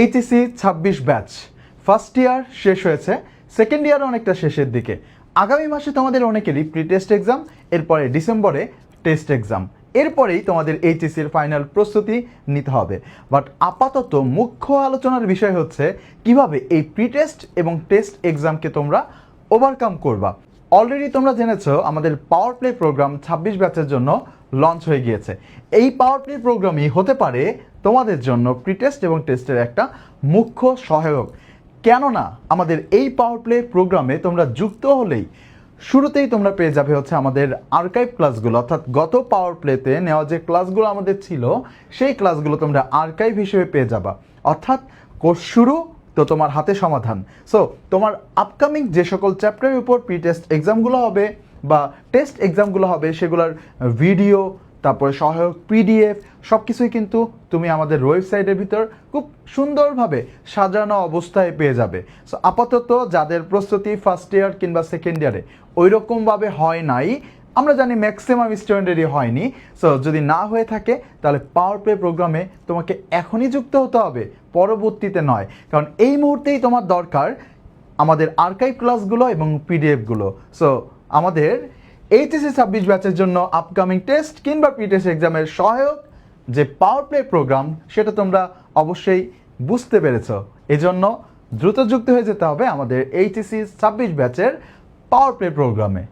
HSC ছাব্বিশ batch first year শেষ হয়েছে সেকেন্ড ইয়ার অনেকটা শেষের দিকে। আগামী মাসে তোমাদের অনেকেরই প্রি টেস্ট এক্সাম এরপরে ডিসেম্বরে টেস্ট এক্সাম এরপরেই তোমাদের এইচএসির ফাইনাল প্রস্তুতি নিতে হবে। বাট আপাতত মুখ্য আলোচনার বিষয় হচ্ছে, কীভাবে এই প্রি টেস্ট এবং টেস্ট এক্সামকে তোমরা ওভারকাম করবা। অলরেডি তোমরা জেনেছো আমাদের পাওয়ার প্লে প্রোগ্রাম ছাব্বিশ ব্যাচের জন্য লঞ্চ হয়ে গিয়েছে। এই পাওয়ার প্লে প্রোগ্রামই হতে পারে তোমাদের জন্য প্রি টেস্ট এবং টেস্টের একটা মুখ্য সহায়ক। কেননা আমাদের এই পাওয়ার প্লে প্রোগ্রামে তোমরা যুক্ত হলেই শুরুতেই তোমরা পেয়ে যাবে হচ্ছে আমাদের আর্কাইভ ক্লাসগুলো অর্থাৎ গত পাওয়ার প্লেতে নেওয়া যে ক্লাসগুলো আমাদের ছিল, সেই ক্লাসগুলো তোমরা আর্কাইভ হিসেবে পেয়ে যাবা। অর্থাৎ কোর্স শুরু তো তোমার হাতে সমাধান। সো তোমার আপকামিং যে সকল চ্যাপ্টারের উপর প্রি টেস্ট এক্সামগুলো হবে বা টেস্ট এক্সামগুলো হবে, সেগুলোর ভিডিও তারপরে সহায়ক পিডিএফ সব কিছুই কিন্তু তুমি আমাদের ওয়েবসাইটের ভিতর খুব সুন্দরভাবে সাজানো অবস্থায় পেয়ে যাবে। সো আপাতত যাদের প্রস্তুতি ফার্স্ট ইয়ার কিংবা সেকেন্ড ইয়ারে ওই রকমভাবে হয় নাই আমরা জানি ম্যাক্সিমাম স্টুডেন্টেরই হয়নি। সো যদি না হয়ে থাকে, তাহলে পাওয়ার প্লে প্রোগ্রামে তোমাকে এখনই যুক্ত হতে হবে, পরবর্তীতে নয়। কারণ এই মুহূর্তেই তোমার দরকার আমাদের আর্কাইভ ক্লাসগুলো এবং পিডিএফগুলো সো আমাদের এইচএসসি ছাব্বিশ ব্যাচের জন্য আপকামিং টেস্ট কিংবা প্রি টেস্ট এক্সামের সহায়ক যে পাওয়ার প্লে প্রোগ্রাম সেটা তোমরা অবশ্যই বুঝতে পেরেছ। এজন্য দ্রুত যুক্ত হয়ে যেতে হবে আমাদের এইচএসসি ছাব্বিশ ব্যাচের পাওয়ার প্লে প্রোগ্রামে